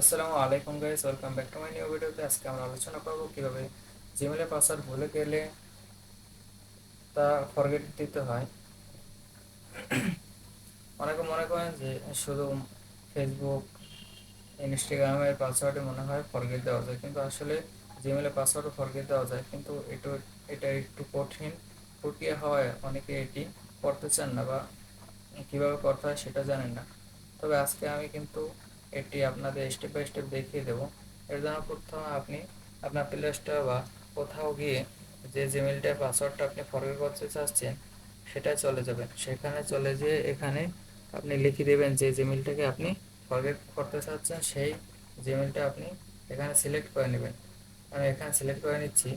আসসালামু আলাইকুম guys welcome back to my new ভিডিওতে আজকে আমরা আলোচনা করব কীভাবে জিমেলে পাসওয়ার্ড ভুলে গেলে তা ফরগেট দিতে হয়। অনেকে মনে করেন যে শুধু ফেসবুক ইনস্টাগ্রামের পাসওয়ার্ডে মনে হয় ফরগেট দেওয়া যায়, কিন্তু আসলে জিমেলে পাসওয়ার্ডও ফরগেট দেওয়া যায়, কিন্তু এটা এটা একটু কঠিন। প্রক্রিয়া হওয়ায় অনেকে এটি করতে চান না বা কীভাবে করতে হয় সেটা জানেন না। তবে আজকে আমি কিন্তু এটি আপনাদের স্টেপ বাই স্টেপ দেখিয়ে দেব। এর জন্য প্রথমে আপনি আপনার প্লে স্টোর বা কোথাও গিয়ে যে জিমেলটার পাসওয়ার্ডটা আপনি ফরগেট করতে চাচ্ছেন সেটাই চলে যাবেন। সেখানে চলে যেয়ে এখানে আপনি লিখে দেবেন যে জিমেলটাকে আপনি ফরগেট করতে চাচ্ছেন, সেই জিমেলটা আপনি এখানে সিলেক্ট করে নেবেন। আমি এখানে সিলেক্ট করে নিচ্ছি।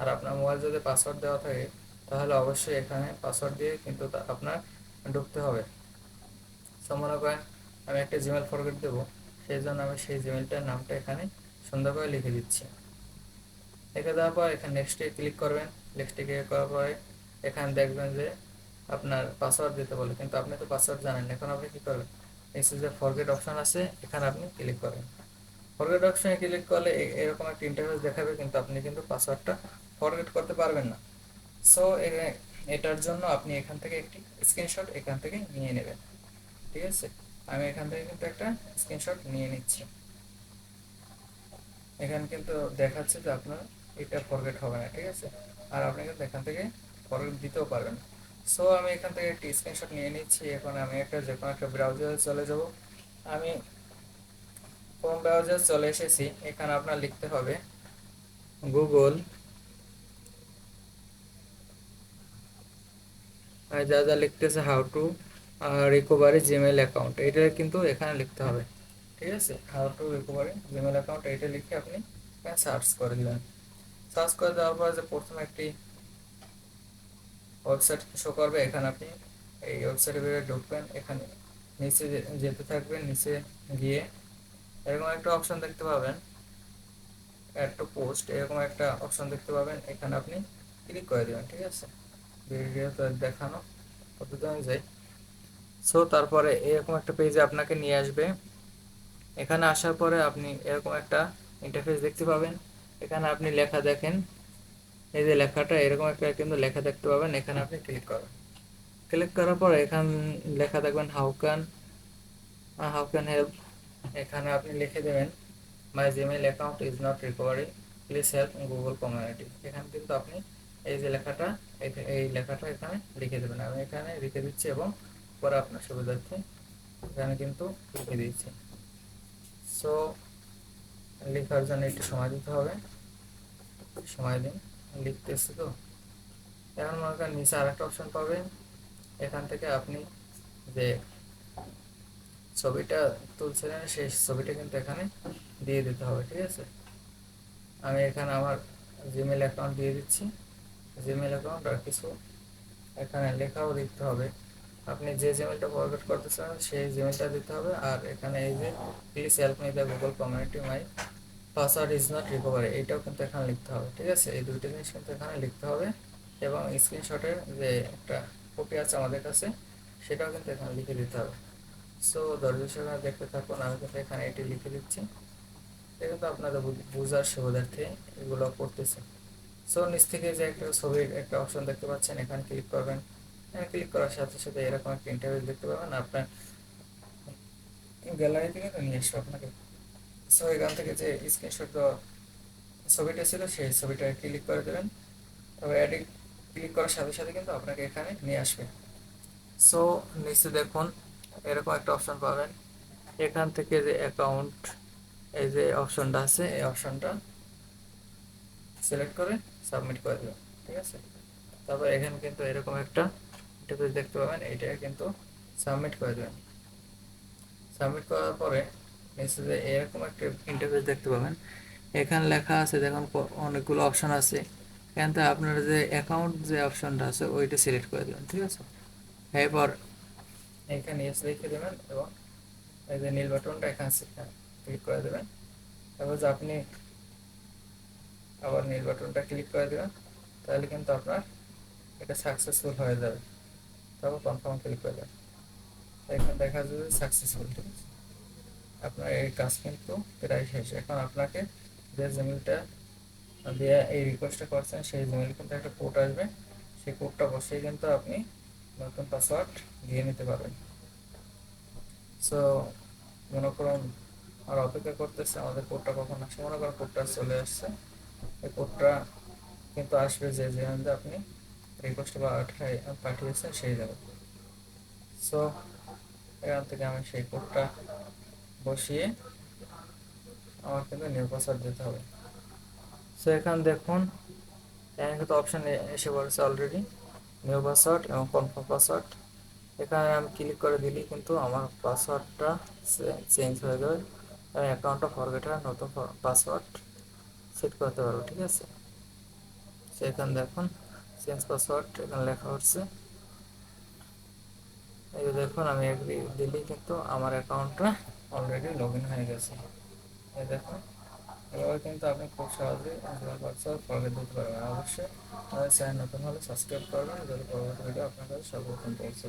আর আপনার মোবাইল যদি পাসওয়ার্ড দেওয়া থাকে, তাহলে অবশ্যই এখানে পাসওয়ার্ড দিয়ে কিন্তু আপনার ঢুকতে হবে। সো মনে করেন আমি একটা জিমেল ফরগেট দেবো, সেই জন্য আমি সেই জিমেলটার নামটা এখানে সুন্দর করে লিখে দিচ্ছি। লিখে দেওয়ার পর এখানে নেক্সটে ক্লিক করবেন। নেক্সটে ক্লিক করার পরে এখানে দেখবেন যে আপনার পাসওয়ার্ড দিতে বলে, কিন্তু আপনি তো পাসওয়ার্ড জানেন এখন আপনি কী করবেন? নিচে যে ফরগেট অপশন আছে, এখানে আপনি ক্লিক করেন ফরগেট অপশনে ক্লিক করলে এরকম একটা ইন্টারফেস দেখাবে, কিন্তু আপনি কিন্তু পাসওয়ার্ডটা ফরগেট করতে পারবেন না। সো এটার জন্য আপনি এখান থেকে একটি স্ক্রিনশট এখান থেকে নিয়ে নেবেন। ঠিক আছে? আমি এখান থেকে কিন্তু একটা স্ক্রিনশট নিয়ে নিচ্ছি। এখানে কিন্তু দেখাচ্ছে যে আপনার এটা ফরগেট হবে না, ঠিক আছে? আর আপনি কিন্তু এখান থেকে ফরগেট দিতেও পারবেন। সো আমি এখান থেকে একটি স্ক্রিনশট নিয়ে নিচ্ছি। এখন আমি একটা যে কোনো একটা ব্রাউজারে চলে যাব। আমি কোন ব্রাউজার চলে এসেছি, এখানে আপনার লিখতে হবে গুগল আর যা যা লিখতেছে how to recovery Gmail account এটা কিন্তু এখানে লিখতে হবে। ঠিক আছে? How to recovery Gmail account এটা লিখে আপনি সার্চ করে দিবেন। সার্চ করে দেওয়ার পর যে প্রথমে একটি ওয়েবসাইট শো করবে, এখানে আপনি এই ওয়েবসাইটের ভিতরে ঢুকবেন। এখানে নিচে যেতে থাকবেন, নিচে গিয়ে এরকম একটা অপশন দেখতে পাবেন। অ্যাড টু পোস্ট এরকম একটা অপশন দেখতে পাবেন। এখানে আপনি ক্লিক করে দেবেন, ঠিক আছে? ভিডিওতে দেখানো পদ্ধতি অনুযায়ী। সো তারপরে এরকম একটা পেজে আপনাকে নিয়ে আসবে। এখানে আসার পরে আপনি এরকম একটা ইন্টারফেস দেখতে পাবেন। এখানে আপনি লেখা দেখেন। এই যে লেখাটা, এরকম একটা কিন্তু লেখা দেখতে পাবেন। এখানে আপনি ক্লিক করবেন। ক্লিক করার পর এখান লেখা দেখবেন how can how can help এখানে আপনি লিখে দেবেন my Gmail account is not recovery please help Google community এখানে কিন্তু আপনি এই যে লেখাটা, এই লেখাটা এখানে লিখে দেবেন। আমি এখানে লিখে দিচ্ছি এবং পরে আপনার সুবিধার্থে এখানে কিন্তু লিখে দিয়েছি। সো লেখার জন্য একটু সময় দিতে হবে। সময় দিন লিখতেছি তো। এখন মনে করেন নিচে আরেকটা অপশন পাবেন। এখান থেকে আপনি যে ছবিটা তুলছিলেন, সেই ছবিটা কিন্তু এখানে দিয়ে দিতে হবে, ঠিক আছে? আমি এখানে আমার জিমেল অ্যাকাউন্ট দিয়ে দিচ্ছি। জিমেল অ্যাকাউন্ট আর কিছু এখানে লেখাও দিতে হবে। আপনি যে জিমেলটা ফরওয়ার্ড করতে চান সেই জিমেলটা দিতে হবে। আর এখানে এই যে please help me the Google community my password is not recovery এটাও কিন্তু এখানে লিখতে হবে, ঠিক আছে? এই দুইটা জিনিস কিন্তু এখানে লিখতে হবে। এবং স্ক্রিনশটের যে একটা কপি আছে আমাদের কাছে, সেটাও কিন্তু এখানে লিখে দিতে হবে। সো দর্শক দেখতে থাকুন, আমি কিন্তু এখানে এটি লিখে দিচ্ছি। এটা কিন্তু আপনাদের বুঝার সুবিধার্থে এগুলো করতেছে। সো নিচ থেকে যে একটা ছবির একটা অপশন দেখতে পাচ্ছেন, এখানে ক্লিক করবেন। ক্লিক করার সাথে সাথে এরকম একটা ইন্টারভিউ দেখতে পাবেন। আপনার গ্যালারি থেকে তো নিয়ে আসবে আপনাকে। সো এখান থেকে যে স্ক্রিনশট ছবিটা ছিল, সেই ছবিটা ক্লিক করে দেবেন। তবে অ্যাডে ক্লিক করার সাথে সাথে কিন্তু আপনাকে এখানে নিয়ে আসবে। সো নিচে দেখুন, এরকম একটা অপশন পাবেন। এখান থেকে যে অ্যাকাউন্ট এই যে অপশনটা আছে, এই অপশনটা সিলেক্ট করে সাবমিট করে দেবেন। ঠিক আছে? তারপর এখানে কিন্তু এরকম একটা ইন্টারফেস দেখতে পাবেন এইটা কিন্তু সাবমিট করে দেবেন। সাবমিট করার পরে মেসেজে এরকম একটা ইন্টারফেস দেখতে পাবেন। এখানে লেখা আছে, দেখুন অনেকগুলো অপশন আছে। এখান থেকে আপনার যে অ্যাকাউন্ট যে অপশনটা আছে, ওইটা সিলেক্ট করে দেবেন, ঠিক আছে? এরপর এখানে এস লিখে দেবেন এবং এই যে নীল বাটনটা এখানে ক্লিক করে দেবেন। তারপর যে আপনি আবার নীল বাটনটা ক্লিক করে দেবেন, তাহলে কিন্তু আপনার এটা সাকসেসফুল হয়ে যাবে। তারপর কনফার্ম ক্লিক করে দেবেন এখানে দেখা যাবে সাকসেসফুল ঠিক আছে? আপনার এই কাজ কিন্তু প্রায় শেষ। এখন আপনাকে যে জিমেলটা দিয়ে এই রিকোয়েস্টটা করছেন, সেই জিমেল কিন্তু একটা কোড আসবে। সেই কোডটা বসিয়ে কিন্তু আপনি নতুন পাসওয়ার্ড দিয়ে নিতে পারবেন। সো মনে করুন, আর অপেক্ষা করতেছে আমাদের কোডটা কখন আসে মনে করেন কোডটা চলে আসছে। এই কোডটা কিন্তু আসবে যে যেখানে আপনি রিকোয়েস্ট পাঠিয়েছেন সেই যাবে সো এখান থেকে আমি সেই কোডটা বসিয়ে আমার কিন্তু নিউ পাসওয়ার্ড দিতে হবে। সো এখানে দেখুন, এখানে কিন্তু অপশান এসে পড়েছে অলরেডি নিউ পাসওয়ার্ড এবং কনফার্ম পাসওয়ার্ড এখানে আমি ক্লিক করে দিলেই কিন্তু আমার পাসওয়ার্ডটা চেঞ্জ হয়ে যাবে। আমি অ্যাকাউন্টটা ফরগেট হয়ে নতুন পাসওয়ার্ড সেট করতে পারব, ঠিক আছে? সেখানে দেখুন চেঞ্জ পাসওয়ার্ড এখানে লেখা হচ্ছে। এই দেখুন, আমি এগ্রি দিলেই কিন্তু আমার অ্যাকাউন্টটা অলরেডি লগ হয়ে গেছে। এই দেখুন, এভাবে কিন্তু আপনি খুব সহজেই পাসওয়ার্ড ফরগেট দিতে পারবেন। অবশ্যই আমাদের চ্যানেল নতুন হলে সাবস্ক্রাইব করবেন যদি পরবর্তী ভিডিও আপনার কাছে সর্বপ্রথম পৌঁছে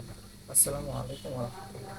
আসসালামু আলাইকুম রহমতুল্লাহ।